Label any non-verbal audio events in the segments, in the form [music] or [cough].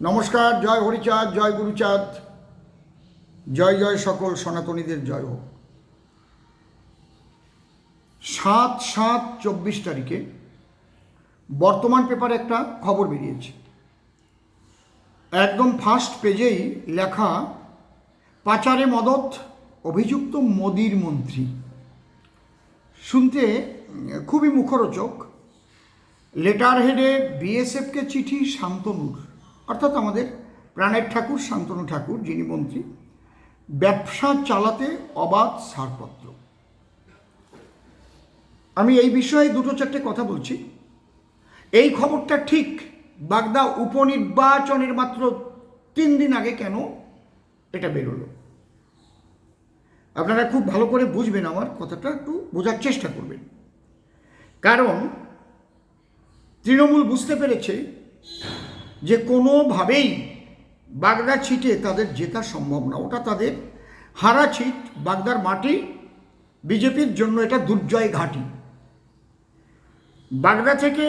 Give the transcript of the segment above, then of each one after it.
নমস্কার, জয় হরিচাঁদ, জয় গুরুচাঁদ, জয় জয় সকল সনাতনীদের জয় হোক। সাত সাত চব্বিশ তারিখে বর্তমান পেপারে একটা খবর বেরিয়েছে। একদম ফার্স্ট পেজেই লেখা, পাচারে মদত, অভিযুক্ত মোদির মন্ত্রী। শুনতে খুবই মুখরোচক। লেটার হেডে বিএসএফকে চিঠি শান্তনুর। অর্থাৎ আমাদের প্রাণের ঠাকুর, শান্তনু ঠাকুর, যিনি মন্ত্রী, ব্যবসা চালাতে অবাধ ছাড়পত্র। আমি এই বিষয়ে দুটো চারটে কথা বলছি। এই খবরটা ঠিক বাগদা উপনির্বাচনের মাত্র তিন দিন আগে কেন এটা বেরোলো? আপনারা খুব ভালো করে বুঝবেন আমার কথাটা, একটু বোঝার চেষ্টা করবেন। কারণ তৃণমূল বুঝতে পেরেছে যে কোনোভাবেই বাগদা ছিটে তাদের জেতা সম্ভব না। ওটা তাদের হারা ছিট, বাগদার মাটি, বিজেপির জন্য এটা দুর্জয় ঘাঁটি। বাগদা থেকে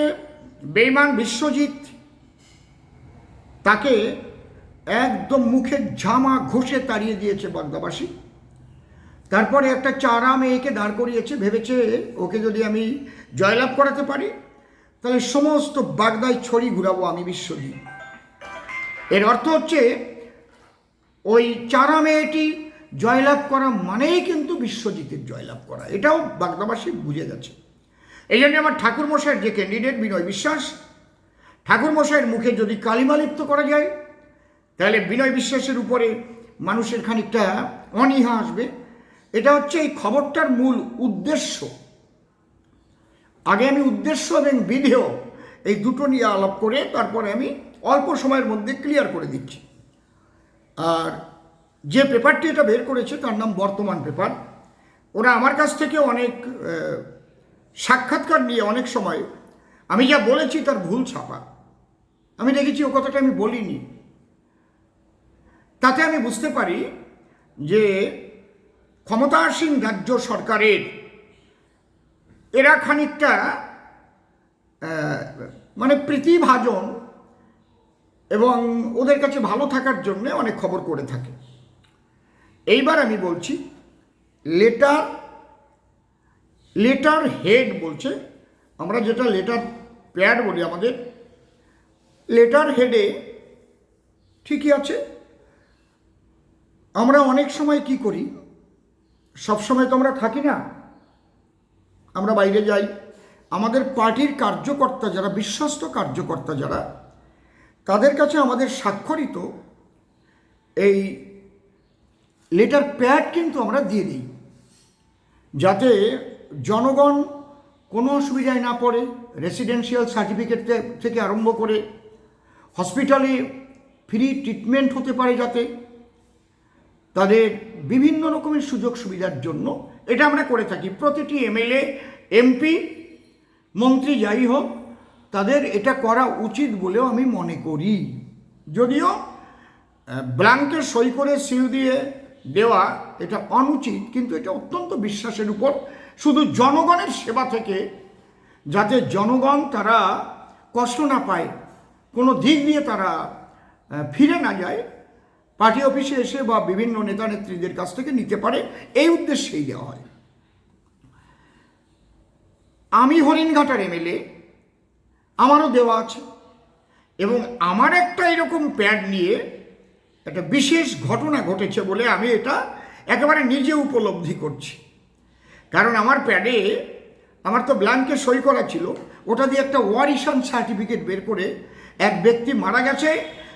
বেইমান বিশ্বজিৎ তাকে একদম মুখের ঝামা ঘষে তাড়িয়ে দিয়েছে বাগদাবাসী। তারপরে একটা চারা মেয়েকে দাঁড় করিয়েছে, ভেবেছে ওকে যদি আমি জয়লাভ করাতে পারি তাহলে সমস্ত বাগদায় ছড়ি ঘুরাবো আমি বিশ্বজিৎ। এর অর্থ হচ্ছে, ওই চারা মেয়েটি জয়লাভ করা মানেই কিন্তু বিশ্বজিতের জয়লাভ করা। এটাও বাগদাবাসী বুঝে গেছে। এই জন্য আমার ঠাকুরমশাইয়ের যে ক্যান্ডিডেট বিনয় বিশ্বাস, ঠাকুরমশাইয়ের মুখে যদি কালিমালিপ্ত করা যায়, তাহলে বিনয় বিশ্বাসের উপরে মানুষের খানিকটা অনীহা আসবে। এটা হচ্ছে এই খবরটার মূল উদ্দেশ্য। আগে আমি উদ্দেশ্য এবং বিধেয় এই দুটো নিয়ে আলাপ করে তারপরে আমি অল্প সময়ের মধ্যে ক্লিয়ার করে দিচ্ছি। আর যে পেপারটি এটা বের করেছে তার নাম বর্তমান পেপার ওরা আমার কাছ থেকে অনেক সাক্ষাৎকার নিয়ে অনেক সময় আমি যা বলেছি তার ভুল ছাপা। আমি দেখেছি ও কথাটা আমি বলিনি। তাতে আমি বুঝতে পারি যে ক্ষমতাসীন রাজ্য সরকারের এরা খানিকটা মানে প্রীতিভাজন এবং ওদের কাছে ভালো থাকার জন্য অনেক খবর করে থাকে। এইবার আমি বলছি, লেটার লেটার হেড বলছে, আমরা যেটা লেটার প্যাড বলি আমাদের, লেটার হেডে ঠিকই আছে, আমরা অনেক সময় কি করি সব সময় তো আমরা থাকি না আমরা বাইরে যাই। আমাদের পার্টির কার্যকর্তা যারা, বিশ্বস্ত কার্যকর্তা যারা, তাদের কাছে আমাদের স্বাক্ষরিত এই লেটার প্যাড কিন্তু আমরা দিয়ে দিই। যাতে জনগণ কোনো অসুবিধায় না পড়ে রেসিডেন্সিয়াল সার্টিফিকেট থেকে আরম্ভ করে হসপিটালে ফ্রি ট্রিটমেন্ট হতে পারে যাতে তাদের বিভিন্ন রকমের সুযোগ সুবিধার জন্য এটা আমরা করে থাকি। প্রতিটি এমএলএ, এমপি, মন্ত্রী যাই হোক, তাদের এটা করা উচিত বলেও আমি মনে করি। যদিও ব্লাঙ্কে সই করে সিল দিয়ে দেওয়া এটা অনুচিত, কিন্তু এটা অত্যন্ত বিশ্বাসের উপর। শুধু জনগণের সেবা থেকে যাতে জনগণ তারা কষ্ট না পায়, কোনো দিক দিয়ে তারা ফিরে না যায় পার্টি অফিসে এসে বা বিভিন্ন নেতা নেত্রীদের কাছ থেকে নিতে পারে, এই উদ্দেশ্যেই দেওয়া হয়। আমি হরিণঘাটার এমএলএ, আমারও দেওয়া আছে। এবং আমার একটা এরকম প্যাড নিয়ে একটা বিশেষ ঘটনা ঘটেছে বলে আমি এটা একেবারে নিজে উপলব্ধি করছি। কারণ আমার প্যাডে আমার তো ব্ল্যাঙ্কে সই করা ছিল। ওটা দিয়ে একটা ওয়ারিশান সার্টিফিকেট বের করে এক ব্যক্তি মারা গেছে,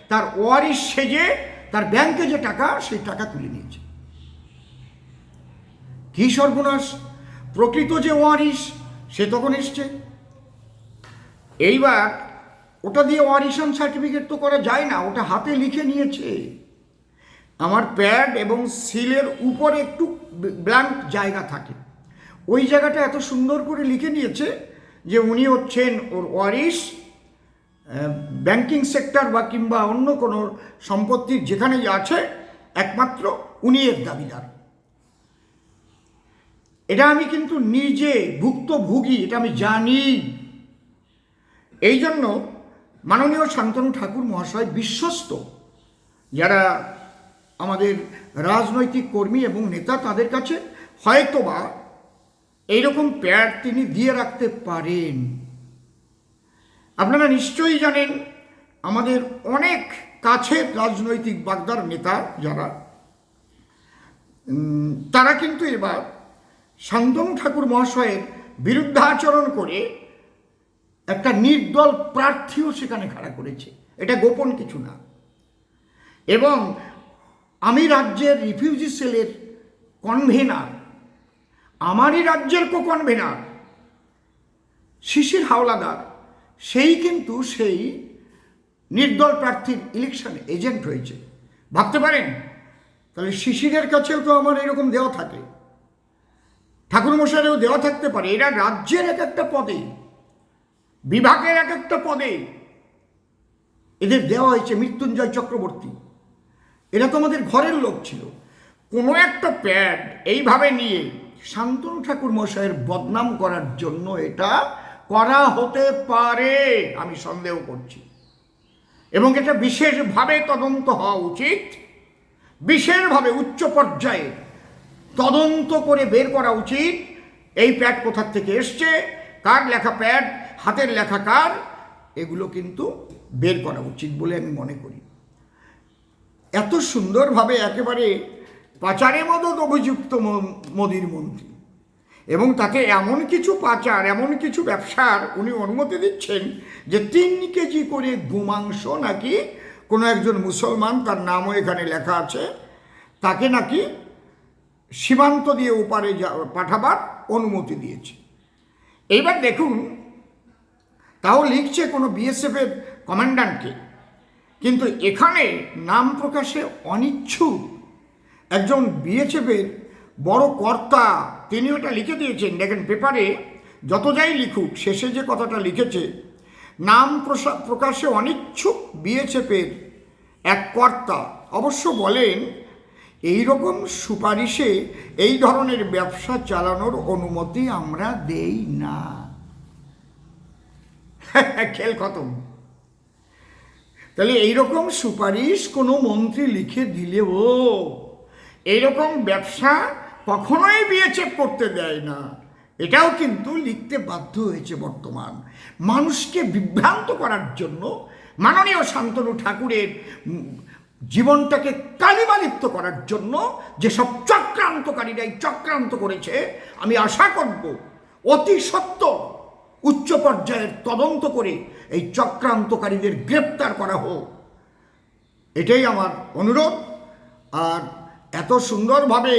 তার ওয়ারিশ সেজে তার ব্যাংকে যে টাকা, সেই টাকা তুলে নিয়েছে। কি সর্বনাশ? প্রকৃত যে ওয়ারিশ, সে তখন এসছে। এইবার ওটা দিয়ে ওয়ারিশন সার্টিফিকেট তো করা যায় না, ওটা হাতে লিখে নিয়েছে। আমার প্যাড এবং সিলের উপরে একটু ব্ল্যাঙ্ক জায়গা থাকে। ওই জায়গাটা এত সুন্দর করে লিখে নিয়েছে যে উনি হচ্ছেন ওর ওয়ারিশ ব্যাংকিং সেক্টর বা কিংবা অন্য কোনো সম্পত্তির যেখানে আছে, একমাত্র উনি এর দাবিদার। এটা আমি কিন্তু নিজে ভুক্তভোগী, এটা আমি জানি। এই জন্য মাননীয় শান্তনু ঠাকুর মহাশয় বিশ্বস্ত। যারা আমাদের রাজনৈতিক কর্মী এবং নেতা তাদের কাছে হয়তোবা এইরকম প্যাড তিনি দিয়ে রাখতে পারেন। আপনারা নিশ্চয়ই জানেন, আমাদের অনেক কাছের রাজনৈতিক বাগদার নেতা যারা তারা কিন্তু এবার শান্তনু ঠাকুর মহাশয়ের বিরুদ্ধাচরণ করে একটা নির্দল প্রার্থীও সেখানে খাড়া করেছে। এটা গোপন কিছু না। এবং আমি রাজ্যের রিফিউজি সেলের কনভেনার, আমারই রাজ্যের কো কনভেনার শিশির হাওলাদার সেই কিন্তু সেই নির্দল প্রার্থীর ইলেকশন এজেন্ট হয়েছে। ভাবতে পারেন? তাহলে শিশিরের কাছেও তো আমার এরকম দেওয়া থাকে। ঠাকুরমশাইয়েরও দেওয়া থাকতে পারে। এরা রাজ্যের এক একটা পদে, বিভাগের এক একটা পদে এদের দেওয়া হয়েছে মৃত্যুঞ্জয় চক্রবর্তী। এরা তো আমাদের ঘরের লোক ছিল। কোনো একটা প্যাড এইভাবে নিয়ে শান্তনু ঠাকুর মশাইয়ের বদনাম করার জন্য এটা করা হতে পারে, আমি সন্দেহ করছি। এবং এটা বিশেষভাবে তদন্ত হওয়া উচিত, বিশেষভাবে উচ্চ পর্যায়ে তদন্ত করে বের করা উচিত। এই প্যাড কোথার থেকে এসছে, কার লেখা প্যাড, হাতের লেখা কার, এগুলো কিন্তু বের করা উচিত বলে আমি মনে করি। এত সুন্দরভাবে একেবারে পাচারে মদত অভিযুক্ত মোদির মন্ত্রী। এবং তাতে এমন কিছু পাচার, এমন কিছু ব্যবসার উনি অনুমতি দিচ্ছেন যে তিন কেজি করে গোমাংস নাকি কোনো একজন মুসলমান, তার নামও এখানে লেখা আছে, তাকে নাকি সীমান্ত দিয়ে ওপারে পাঠাবার অনুমতি দিয়েছে। এইবার দেখুন, তাও লিখছে কোনো বিএসএফের কমান্ডান্টকে, কিন্তু এখানে নাম প্রকাশে অনিচ্ছুক একজন বিএসএফের বড় কর্তা তিনি ওটা লিখে দিয়েছেন। দেখেন, পেপারে যত যাই লিখুক, শেষে যে কথাটা লিখেছে, নাম প্রকাশে অনিচ্ছুক বিএসএফের এক কর্তা অবশ্য বলেন এই রকম সুপারিশে এই ধরনের ব্যবসা চালানোর অনুমতি আমরা দেই না। [laughs] খেল খতম। তাহলে এইরকম সুপারিশ কোনো মন্ত্রী লিখে দিলেও, এইরকম ব্যবসা কখনোই বিএচএফ করতে দেয় না। এটাও কিন্তু লিখতে বাধ্য হয়েছে বর্তমান। মানুষকে বিভ্রান্ত করার জন্য মাননীয় শান্তনু ঠাকুরের জীবনটাকে কালিমালিপ্ত করার জন্য যেসব চক্রান্তকারীরা এই চক্রান্ত করেছে, আমি আশা করব অতি সত্য উচ্চ পর্যায়ের তদন্ত করে এই চক্রান্তকারীদের গ্রেপ্তার করা হোক। এটাই আমার অনুরোধ। আর এত সুন্দরভাবে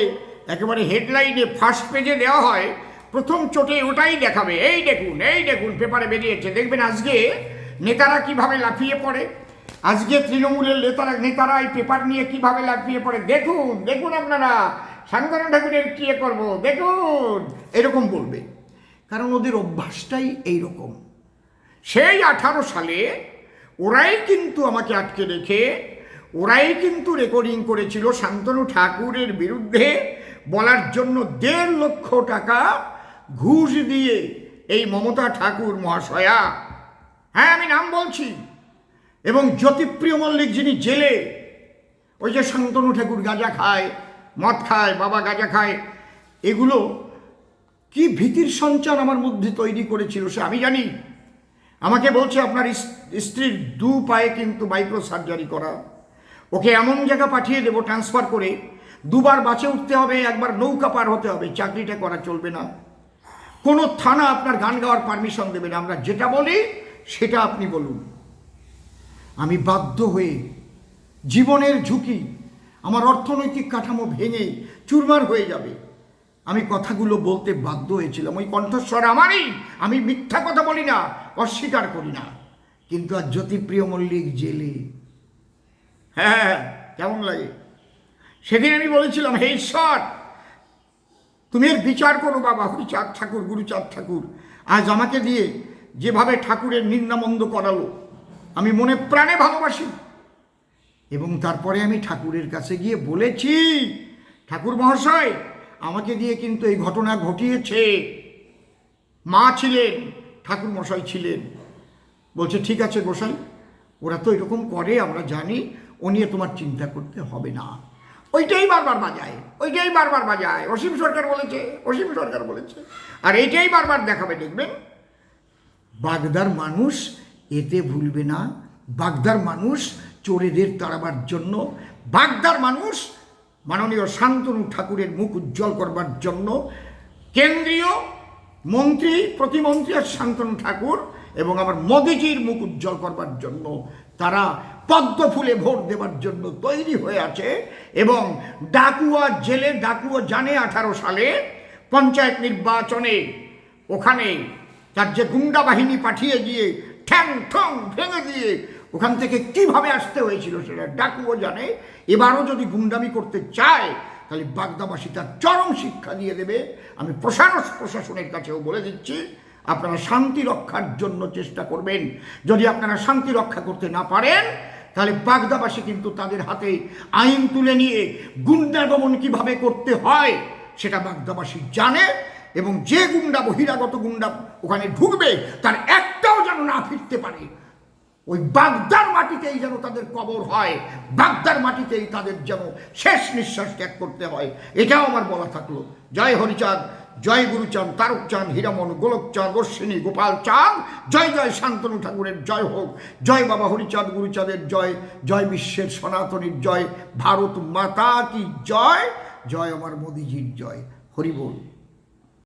একেবারে হেডলাইনে ফার্স্ট পেজে দেওয়া হয়। প্রথম চোটে ওটাই দেখাবে। এই দেখুন এই দেখুন পেপারে বেরিয়েছে। দেখবেন আজকে নেতারা কীভাবে লাফিয়ে পড়ে? আজকে তৃণমূলের নেতারা নেতারা এই পেপার নিয়ে কীভাবে লাফিয়ে পড়ে? দেখুন দেখুন আপনারা শান্তনু ঠাকুরের কি করব? দেখুন, এরকম বলবে। কারণ ওদের অভ্যাসটাই এইরকম। সেই আঠারো সালে ওরাই কিন্তু আমাকে আটকে রেখে, ওরাই কিন্তু রেকর্ডিং করেছিল শান্তনু ঠাকুরের বিরুদ্ধে বলার জন্য দেড় লক্ষ টাকা ঘুষ দিয়ে এই মমতা ঠাকুর মহাশয়া। হ্যাঁ আমি নাম বলছি। এবং জ্যোতিপ্রিয় মল্লিক যিনি জেলে, ওই যে শান্তনু ঠাকুর গাঁজা খায়, মদ খায়, বাবা গাঁজা খায়, এগুলো কি ভীতির সঞ্চার আমার মধ্যে তৈরি করেছিল সে আমি জানি। আমাকে বলছে, আপনার স্ত্রীর দু পায়ে কিন্তু মাইক্রো সার্জারি করা। ওকে এমন জায়গা পাঠিয়ে দেবো ট্রান্সফার করে দুবার বাঁচে উঠতে হবে, একবার নৌকা পার হতে হবে, চাকরিটা করা চলবে না। কোনো থানা আপনার গান গাওয়ার পারমিশন দেবে না, আমরা যেটা বলি সেটা আপনি বলুন। আমি বাধ্য হয়ে জীবনের ঝুঁকি, আমার অর্থনৈতিক কাঠামো ভেঙে চুরমার হয়ে যাবে। আমি কথাগুলো বলতে বাধ্য হয়েছিলাম, ওই কণ্ঠস্বর আমারই, আমি মিথ্যা কথা বলি না, অস্বীকার করি না। কিন্তু আর জ্যোতিপ্রিয় মল্লিক জেলে। হ্যাঁ কেমন লাগে? সেদিন আমি বলেছিলাম, হে ঈশ্বর, তুমি এর বিচার করো বাবা, হরিচাঁদ ঠাকুর, গুরুচাঁদ ঠাকুর। আজ আমাকে দিয়ে যেভাবে ঠাকুরের নিন্দামন্দ করালো, আমি মনে প্রাণে ভালোবাসি। এবং তারপরে আমি ঠাকুরের কাছে গিয়ে বলেছি, ঠাকুর মহাশয়, আমাকে দিয়ে কিন্তু এই ঘটনা ঘটিয়েছে। মা ছিলেন, ঠাকুর মশাই ছিলেন। বলছে, ঠিক আছে গোসাই, ওরা তো এরকম করে, আমরা জানি, ও নিয়ে তোমার চিন্তা করতে হবে না। ওইটাই বারবার বাজায়, ওইটাই বারবার বাজায়। অসীম সরকার বলেছে, অসীম সরকার বলেছে। আর এইটাই বারবার দেখাবে দেখবেন বাগদার মানুষ এতে ভুলবে না। বাগদার মানুষ চোরেদের তাড়াবার জন্য, বাগদার মানুষ মাননীয় শান্তনু ঠাকুরের মুখ উজ্জ্বল করবার জন্য কেন্দ্রীয় মন্ত্রী, প্রতিমন্ত্রী আর শান্তনু ঠাকুর এবং আমার মোদিজির মুখ উজ্জ্বল করবার জন্য তারা পদ্ম ফুলে ভোট দেবার জন্য তৈরি হয়ে আছে এবং ডাকুয়া জেলে, ডাকুয়া জানে আঠারো সালে পঞ্চায়েত নির্বাচনে ওখানে তার যে গুন্ডা বাহিনী পাঠিয়ে দিয়ে ঠ্যাং ঠং ভেঙে দিয়ে ওখান থেকে কীভাবে আসতে হয়েছিল সেটা ডাকুও জানে। এবারও যদি গুন্ডামি করতে চায়, তাহলে বাগদাবাসী তার চরম শিক্ষা দিয়ে দেবে। আমি প্রশাসন প্রশাসনের কাছেও বলে দিচ্ছি, আপনারা শান্তি রক্ষার জন্য চেষ্টা করবেন। যদি আপনারা শান্তি রক্ষা করতে না পারেন তাহলে বাগদাবাসী কিন্তু তাদের হাতে আইন তুলে নিয়ে গুন্ডা দমন কীভাবে করতে হয়, সেটা বাগদাবাসী জানে এবং যে গুন্ডা, বহিরাগত গুন্ডা ওখানে ঢুকবে, তার একটাও যেন না ফিরতে পারে। ওই বাগদার মাটিতেই যেন তাদের কবর হয়, বাগদার মাটিতেই তাদের যেন শেষ নিঃশ্বাস ত্যাগ করতে হয়, এটাও আমার বলা থাকল। জয় হরিচাঁদ জয় গুরুচাঁদ তারকচাঁদ হীরামন, গোলক চাঁদ, অশ্বিনী, গোপাল চাঁদ। জয় জয় শান্তনু ঠাকুরের জয় হোক। জয় বাবা হরিচাঁদ গুরুচাঁদের জয়। জয় বিশ্বের সনাতনীর জয়। ভারত মাতা কি জয়? জয় আমার মোদিজির জয়। হরি বল।